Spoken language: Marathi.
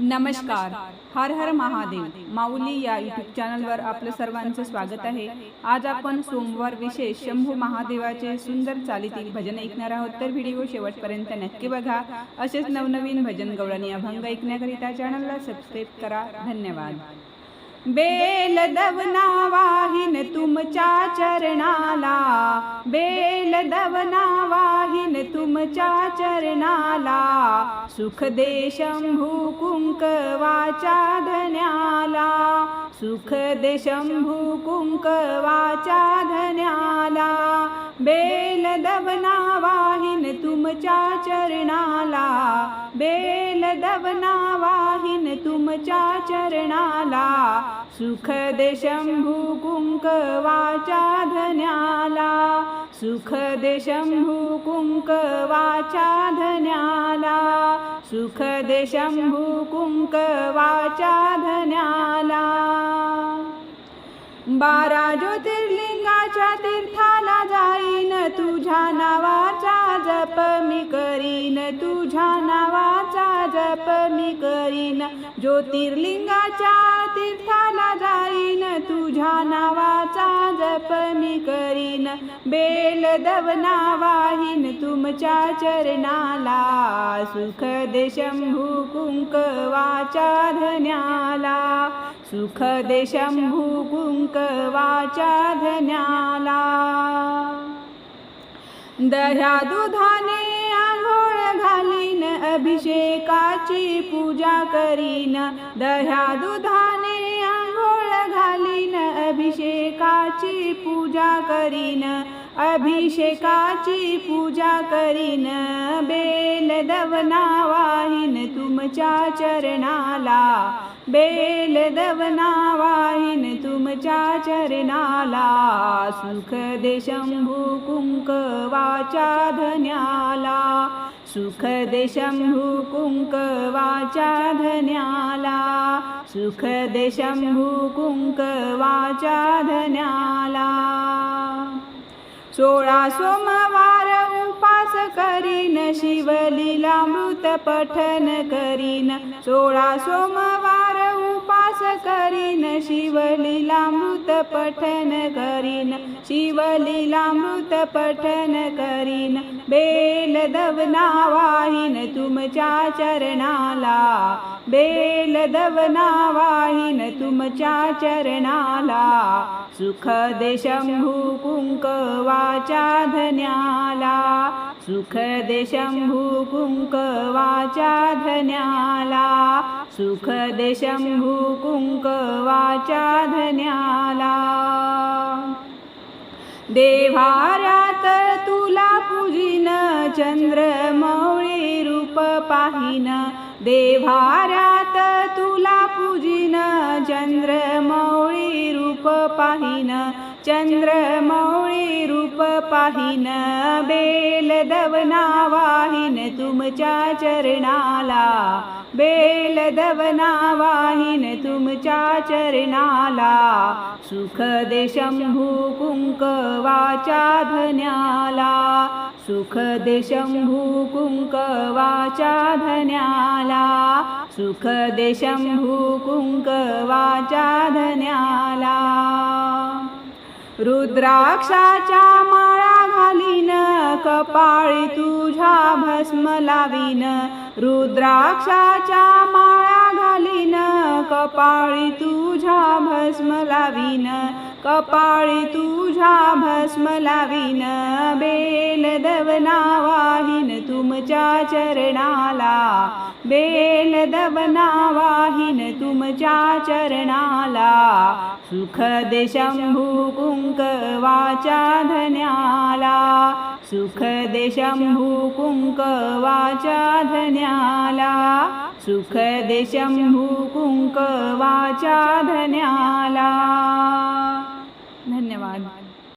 नमस्कार. हर हर महादेव. माऊली या यूट्यूब चॅनलवर आपलं सर्वांचं स्वागत आहे. आज आपण सोमवार विशेष शंभू महादेवाचे सुंदर चालीतील भजन ऐकणार आहोत. तर व्हिडिओ शेवटपर्यंत नक्की बघा. असेच नवनवीन भजन गवळणी अभंग ऐकण्याकरिता चॅनलला सबस्क्राईब करा. धन्यवाद. बेल दवना वाहिन तुमच्या चरणाला. बेल दवना तुमच्या चरणाला सुख दे शंभू कुंकवाच्या धन्याला. सुख दे शंभू कुंकवाच्या धन्याला. बेल दबना वाहिन तुमच्या चरणाला. बेल दबना वाहिन तुमच्या चरणाला. सुख दे शंभू कुंकवाच्या धन्याला. सुख दे शंभू कुंकवाच्या धन्याला सुख दे शंभू कुंकवाच्या धन्याला बारा ज्योतिर्लिंगाच्या तीर्थाला जाईन तुझ्या नावाचा जप मी करीन तुझ्या नावाचा जप मी करीन. ज्योतिर्लिंगाच्या करीन. बेल दवना वाहीन तुमच्या चरणाला. सुख शंभू कुंक वाचा धन्याला. सुख शंभू कुंक वाचा धन्याला. दह्या दुधाने आंघोळ घालीन अभिषेकाची पूजा करीन. दह्या दुधाने घालीन अभिषेकाची पूजा करीन अभिषेकाची पूजा करीन. बेल दवना वाहीन तुमच्या चरणाला बेल दवना वाहीन तुमच्या चरणाला. सुख दे शंभू कुंकवाच्या धन्याला सुख दे शंभू कुंकवाच्या धन्याला. सुख दे शंभू कुंकवाच्या धन्याला सोळा सोमवार उपास करीन शिवलीलामृत पठन करीन। सोळा सोमवार उपास करीन शिवलीलामृत पठन करीन शिवलीलामृत पठन करीन. बेल दवना वाहीन तुमच्या चरणाला. बेल दवना वाहीन तुमच्या चरणाला. सुख दे शंभू कुंकवाच्या धन्याला. सुख दे शंभू कुंकवाच्या धन्याला. सुख शंभू कुंकवाच्या धन्याला। देवारात तुला पूजिन चंद्र मौळी रूप पाहिन। देवारात तुला पूजिन चंद्र मौळी रूप पाहिन। चंद्र मौळी रूप पाहिन बेल दवना वाहिन तुमच्या चरणाला. बेल दवना वाहिन तुमच्या चरणाला. सुख दे शंभू कुंकवाच्या धन्याला. सुख दे शंभू कुंकवाच्या धन्याला. सुख दे शंभू कुंकवाच्या धन्याला. रुद्राक्षाच्या माळा घालीन कपाळी तुझ्या भस्म लावीन. रुद्राक्षाच्या माळा घालीन कपाळी तुझ्या भस्म लावीन कपाळी तुझ्या भस्म लावीन बेल दवना वाहीन तुमच्या चरणाला बेल दवना वाहीन तुमच्या चरणाला सुख शंभू कुंक वाचा धन्याला सुख शंभू कुंक वाचा धन्याला सुख दे धन्याला